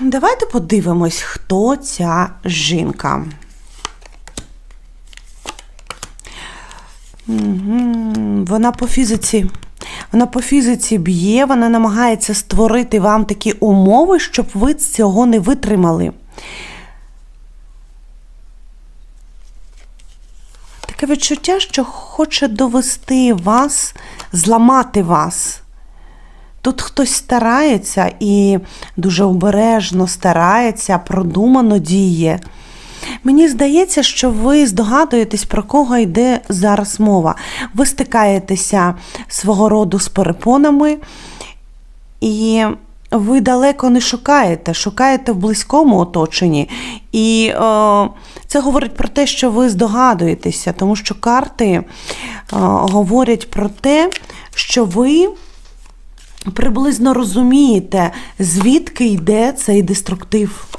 Давайте подивимось, хто ця жінка. Вона по фізиці. Вона по фізиці б'є, вона намагається створити вам такі умови, щоб ви цього не витримали. Таке відчуття, що хоче довести вас, зламати вас. Тут хтось старається і дуже обережно старається, продумано діє. Мені здається, що ви здогадуєтесь, про кого йде зараз мова. Ви стикаєтеся свого роду з перепонами, і ви далеко не шукаєте, шукаєте в близькому оточенні. І е, це говорить про те, що ви здогадуєтеся, тому що карти е, говорять про те, що ви приблизно розумієте, звідки йде цей деструктив.